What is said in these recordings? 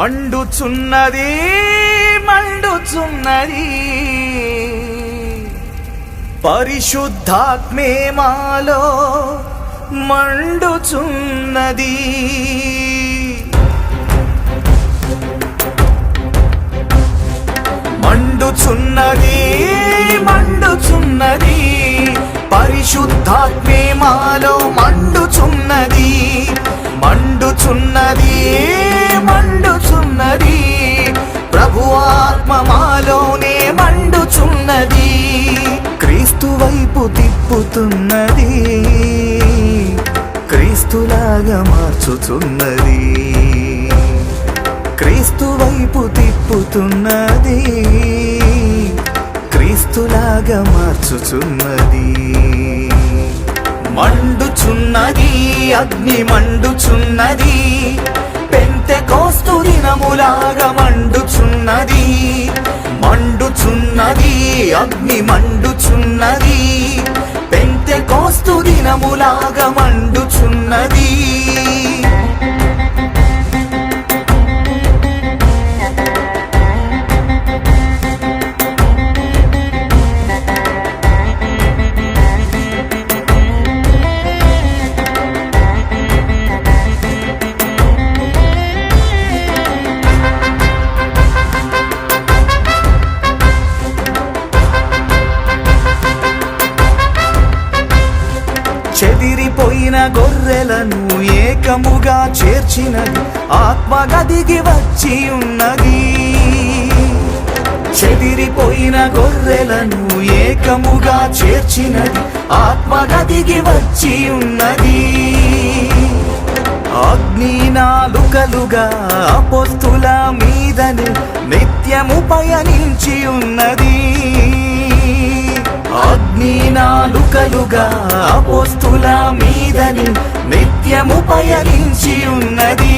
మండుచున్నది మండుచున్నది. పరిశుద్ధాత్మే మాలో మండుచున్నది. మండుచున్నది మండుచున్నది. పరిశుద్ధాత్మే మాలో మండుచున్నది. మండుచున్నది మండుచున్నది. ప్రభు ఆత్మ మాలోనే మండుచున్నది. క్రీస్తు వైపు తిప్పుతున్నది. క్రీస్తులాగా మార్చుచున్నది. క్రీస్తు వైపు తిప్పుతున్నది. క్రీస్తులాగా మార్చుచున్నది. మండుచున్నది అగ్ని మండుచున్నది. పెంతె కోస్తు దినములాగా మండుచున్నది. మండుచున్నది అగ్ని మండుచున్నది. పెంతె కోస్తు దినములాగా మండు ఏకముగా చేర్చినది ఆత్మగదికి వచ్చి ఉన్నది. చెదిరిపోయిన గొర్రెలను ఏకముగా చేర్చినది ఆత్మగదికి వచ్చి ఉన్నది. అగ్ని నాలుకలుగా అపోస్తుల మీదని నిత్యము పయనించి ఉన్నది. నీ నాలుకలుగా అపోస్తుల మీదని నిత్యము పయనించి ఉన్నది.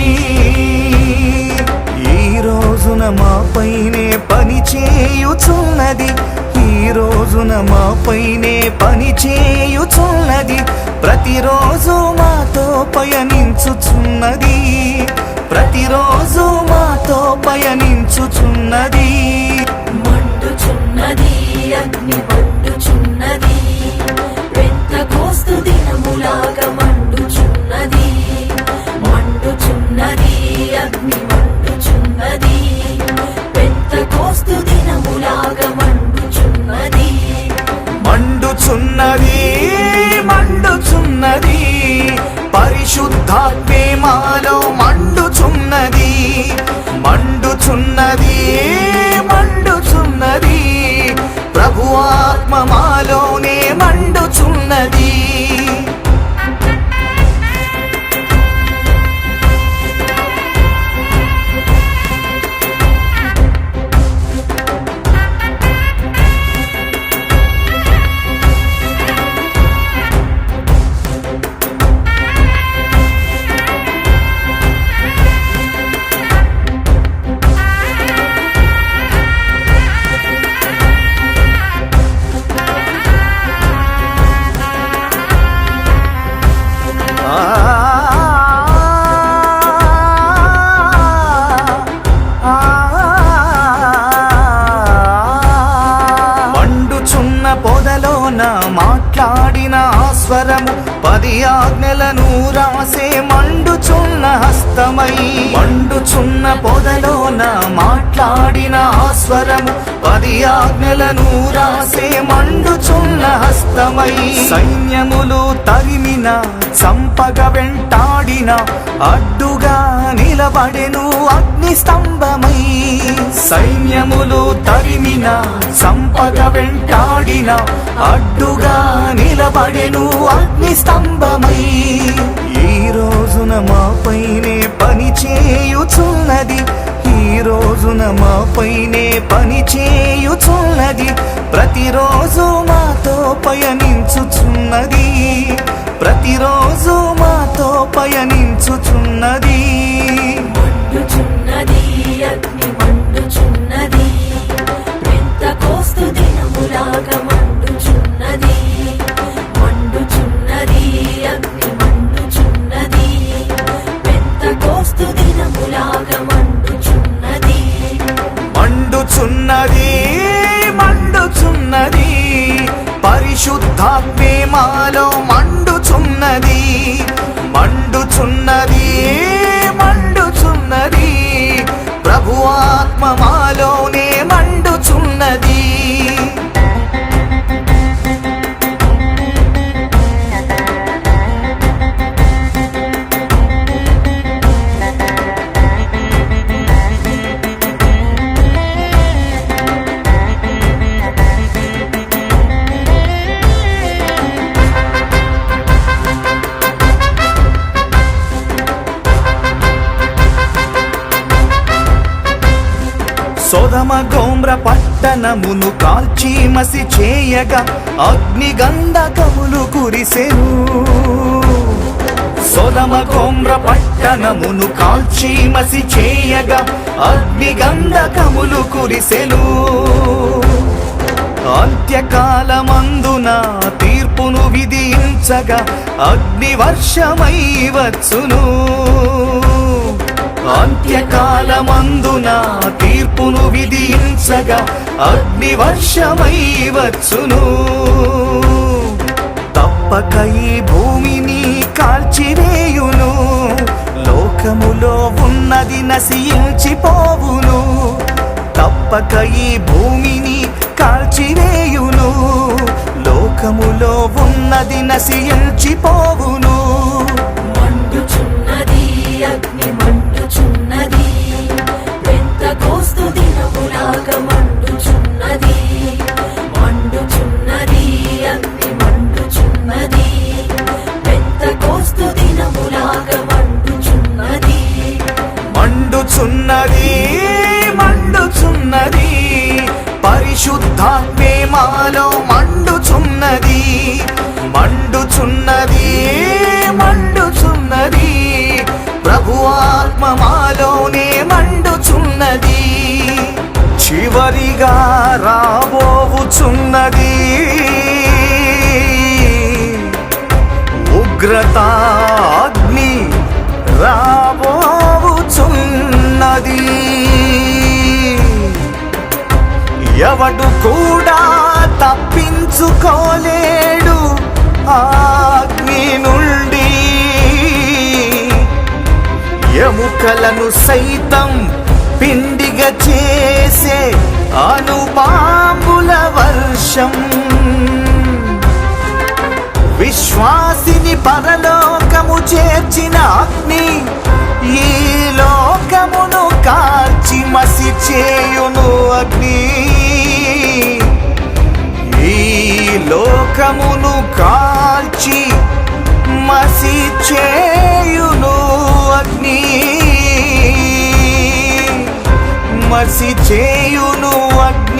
ఈ రోజున మాపైనే పని చేయుచున్నది. ఈ రోజున మాపైనే పని చేయుచున్నది. ప్రతిరోజు మాతో పయనించుచున్నది. ప్రతిరోజు మాతో పయనించుచున్నది. మండుచున్నది అగ్ని మండుచున్నది. స్వరము ఆజ్ఞలను రాసే మండుచున్న హస్తమై మండుచున్న పొదలోన మాట్లాడిన ఆస్వరము పది ఆజ్ఞలను రాసే మండుచున్న హస్తమై సైన్యములు తరిమిన చంపగ వెంటాడిన అడ్డుగా నిలబడెను అగ్ని స్తంభమై సైన్యములు తరిమిన సంపద వెంటాడిన అడ్డుగా నిలబడెను అగ్ని స్తంభమై ఈ రోజున మాపైనే పని చేయుచున్నది. ఈ రోజున మాపైనే పని చేయుచున్నది. ప్రతిరోజు మాతో పయనించుచున్నది. ప్రతిరోజు మాతో పయనించుచున్నది. దినములాగా మండుచున్నది మండుచున్నది అగ్ని మండుచున్నది పెద్ద కోస్తు దినములాగా మండుచున్నది మండుచున్నది మండుచున్నది పరిశుద్ధాత్మే మాలో మండుచున్నది మండుచున్నది మండుచున్నది ప్రభు ఆత్మ సోదమ గోమ్ర పట్టణమును కాల్చి మసి చేయగా అగ్నిగంధకములు కురిసెను. సోదమ గోమ్ర పట్టణమును కాల్చి మసి చేయగా అగ్నిగంధకములు కురిసెను. అంత్యకాలమందున తీర్పును విధించగా అగ్నివర్షమై వచ్చును. అంత్యకాలమందున తీర్పును విధించగా అగ్ని వర్షమై వచ్చును తప్పక ఈ భూమిని కాల్చివేయును. లోకములో ఉన్నది నశించిపోవును. తప్పక ఈ భూమిని కాల్చివేయును. లోకములో ఉన్నది నశించిపోవును. మండుచున్నది అగ్ని మండు మండుచున్నది పెంత కోస్తు దినములాగా మండుచున్నది. మండుచున్నది అగ్ని మండుచున్నది. పెంత కోస్తు దినములాగా మండుచున్నది మండుచున్నది. మండుచున్నది. చివరిగా రాబోవుచున్నది. ఉగ్రత అగ్ని రాబోచున్నది ఎవడు కూడా తప్పించుకోలేడు ఆ అగ్ని నుండి. ఎముకలను సైతం పిండిగా చేసే అనుపాంబుల వర్షం. విశ్వాసిని పరలోకము చేర్చిన అగ్ని ఈ లోకమును కాల్చి మసి చేయును అగ్ని. ఈ లోకమును కాల్చి మసి చేయును అగ్ని. అమర్చి చేయును అడ్డు